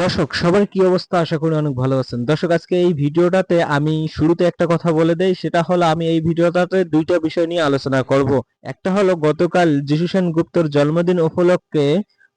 দর্শক, সবার কি অবস্থা? আশা করি অনেক ভালো আছেন। দর্শক, আজকে এই ভিডিওটাতে আমি শুরুতে একটা কথা বলে দেই, সেটা হলো আমি এই ভিডিওটাতে দুইটা বিষয় নিয়ে আলোচনা করব। একটা হলো গতকাল যিশু সেন গুপ্তর জন্মদিন উপলক্ষে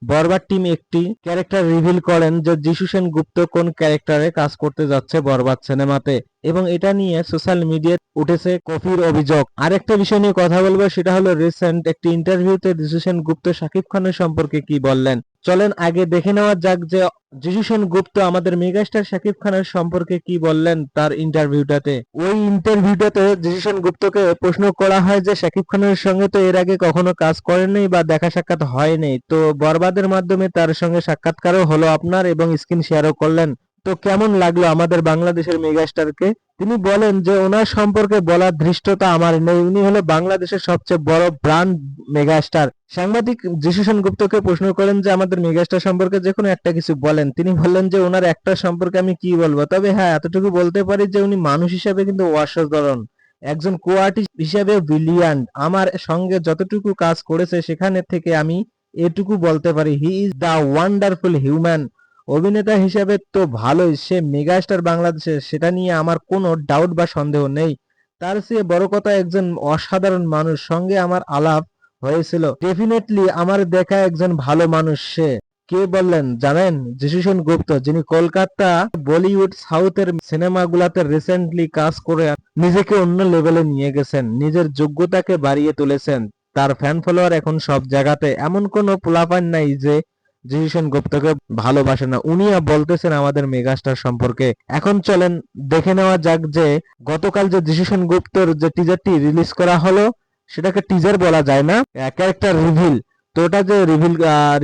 বরবার টিম একটি ক্যারেক্টার রিভিল করেন যে যিশু সেন গুপ্ত কোন ক্যারেক্টারে কাজ করতে যাচ্ছে বরবাদ সিনেমাতে এবং এটা নিয়ে সোশ্যাল মিডিয়ায় উঠেছে কফির অভিযোগ। আরেকটা বিষয় নিয়ে কথা বলব, সেটা হলো রিসেন্ট একটি ইন্টারভিউতে যিশু সেন গুপ্ত শাকিব খানের সম্পর্কে কি বললেন। চলেন আগে দেখে নেওয়া যাক যে যিশু গুপ্ত আমাদের মেগাস্টার শাকিব খানের সম্পর্কে কি বললেন তার ইন্টারভিউটাতে। ওই ইন্টারভিউটাতে যিশু গুপ্তকে প্রশ্ন করা হয় যে শাকিব খানের সঙ্গে তো এর আগে কখনো কাজ করেননি বা দেখা সাক্ষাৎ হয়নি। তো বরবাদের মাধ্যমে তার সঙ্গে সাক্ষাৎকারও হলো আপনার এবং স্ক্রিন শেয়ারও করলেন। তো কেমন লাগল আমাদের বাংলাদেশের মেগাস্টারকে? তিনি বলেন যে, ওনার সম্পর্কে বলার ধৃষ্টতা আমার নেই। উনি হলো বাংলাদেশের সবচেয়ে বড় ব্রান্ড মেগাস্টার। সাংবাদিক যিশু সেন গুপ্তকে প্রশ্ন করেন যে, আমাদের মেগাস্টার সম্পর্কে যে কোনো একটা কিছু বলেন। তিনি বললেন যে, ওনার একটা সম্পর্কে আমি কি বলব? তবে হ্যাঁ এতটুকু বলতে পারি যে, উনি মানুষ হিসাবে কিন্তু অসাধারণ। একজন কো আর্টিস্ট হিসাবে ব্রিলিয়ান্ট। আমার সঙ্গে যতটুকু কাজ করেছে, সেখানে থেকে আমি এটুকু বলতে পারি। He is the wonderful human. অভিনেতা হিসেবে তো ভালোই, সে মেগাস্টার বাংলাদেশে, সেটা নিয়ে আমার কোনো ডাউট বা সন্দেহ নেই। তার চেয়ে বড় কথা একজন অসাধারণ মানুষ, সঙ্গে আমার আলাপ হয়েছিল। ডেফিনেটলি আমার দেখা একজন ভালো মানুষ সে। কে বললেন জানেন? যিশু সেন গুপ্ত, যিনি কলকাতা, বলিউড, সাউথের সিনেমাগুলাতে রিসেন্টলি কাজ করে নিজেকে অন্য লেভেলে নিয়ে গেছেন, নিজের যোগ্যতাকে বাড়িয়ে তুলেছেন। তার ফ্যান ফলোয়ার এখন সব জায়গাতে। এমন কোনো পোলাপান নাই যে যিশু সেন গুপ্তকে ভালোবাসে না। উনিও বলতেছেন আমাদের মেগাস্টার সম্পর্কে। এখন চলেন, দেখে নেওয়া যাক যে গতকাল যে যিশু গুপ্তর যে টিজারটি রিলিজ করা হলো, সেটাকে টিজার বলা যায় না ক্যারেক্টার রিভিল তো ওটা যে রিভিল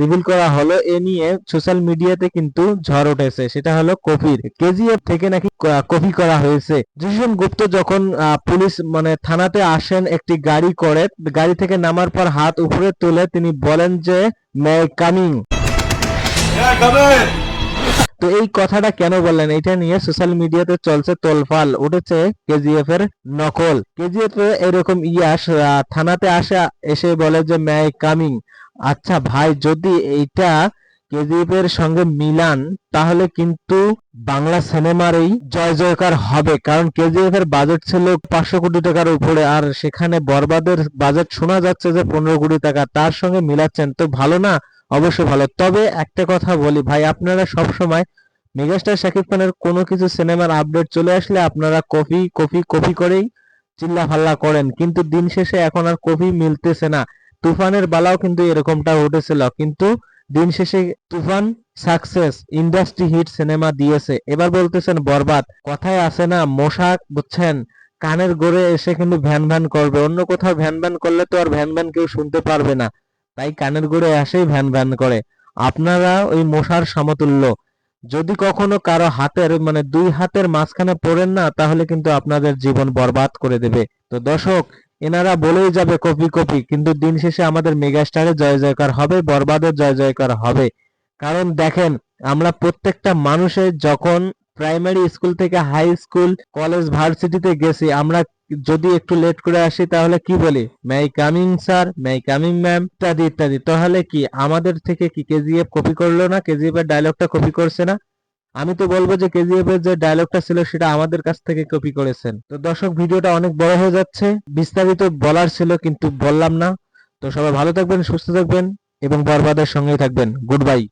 রিভিল করা হলো, এ নিয়ে সোশ্যাল মিডিয়াতে কিন্তু ঝড় উঠেছে। সেটা হলো কপির কেজিএফ থেকে নাকি কপি করা হয়েছে। যিশু গুপ্ত যখন পুলিশ মানে থানাতে আসেন, একটি গাড়ি করে, গাড়ি থেকে নামার পর হাত উপরে তুলে তিনি বলেন যে মে কামিং তো এই কথাটা কেন বললেন? এটা নিয়ে সোশ্যাল মিডিয়াতে চলছে তোলফাল উঠেছে কেজিএফ এর নকল। কেজিএফ এরকম ইয়াস থানাতে আসে, এসে বলে যে মে কামিং। আচ্ছা ভাই, যদি এইটা কেজিএফ এর সঙ্গে মিলান, তাহলে কিন্তু বাংলা সিনেমার এই জয় জয়কার হবে। কারণ কেজিএফ এর বাজেট ছিল পাঁচশো কোটি টাকার উপরে, আর সেখানে বরবাদের বাজেট শোনা যাচ্ছে যে, পনেরো কোটি টাকা। তার সঙ্গে মিলাচ্ছেন। তো ভালো না? অবশ্যই ভালো। তবে একটা কথা বলি, ভাই, আপনারা সব সময় মেগাস্টার শাকিব খানের কোনো কিছু সিনেমার আপডেট চলে আসলে আপনারা কপি কপি কপি করেই চিল্লা ফাল্লা করেন। কিন্তু দিন শেষে এখন আর কপি মিলতেছে না। তুফানের বালাও কিন্তু এরকমটা উঠেছিল কিন্তু দিন শেষে Toofan success, industry hit cinema দিয়েছে। এবার বলতেছেন বরবাদ। কথায় আছে না, মশা, বুঝছেন? কানের গোড়ে এসে কিন্তু ভ্যান ভ্যান করবে। অন্য কোথাও ভ্যান ভ্যান করলে তো আর ভ্যান ভ্যান কেউ শুনতে পারবে না। তাই কানের গোড়ে আসেই ভ্যান ভ্যান করে। আপনারা ওই মশার সমতুল্য। যদি কখনো কারও হাতের মানে দুই হাতের মাঝখানে পড়েন না, তাহলে কিন্তু আপনাদের জীবন বরবাদ করে দেবে। তো দর্শক, এনারা বলেই যাবে কপি কপি, কিন্তু দিন শেষে আমাদের মেগাস্টারের জয় জয়কার হবে বরবাদের জয় জয়কার হবে। কারণ দেখেন, আমরা প্রত্যেকটা মানুষের যখন প্রাইমারি স্কুল থেকে হাই স্কুল কলেজ ভার্সিটিতে গেছি। আমরা যদি একটু লেট করে আসি, তাহলে কি বলি? May I coming sir may I coming ma'am ইত্যাদি ইত্যাদি। তাহলে কি, আমাদের থেকে কি কেজিএফ কপি করল না? কেজিএফ এর ডায়লগটা কপি করছে না? আমি তো বলব যে কেজিএফ এর যে ডায়লগটা ছিল, সেটা আমাদের কাছ থেকে কপি করেছেন। তো দর্শক, ভিডিওটা অনেক বড় হয়ে যাচ্ছে। বিস্তারিত বলার ছিল, কিন্তু বললাম না। তো সবাই ভালো থাকবেন, সুস্থ থাকবেন, এবং বরবাদের সঙ্গেই থাকবেন। Good bye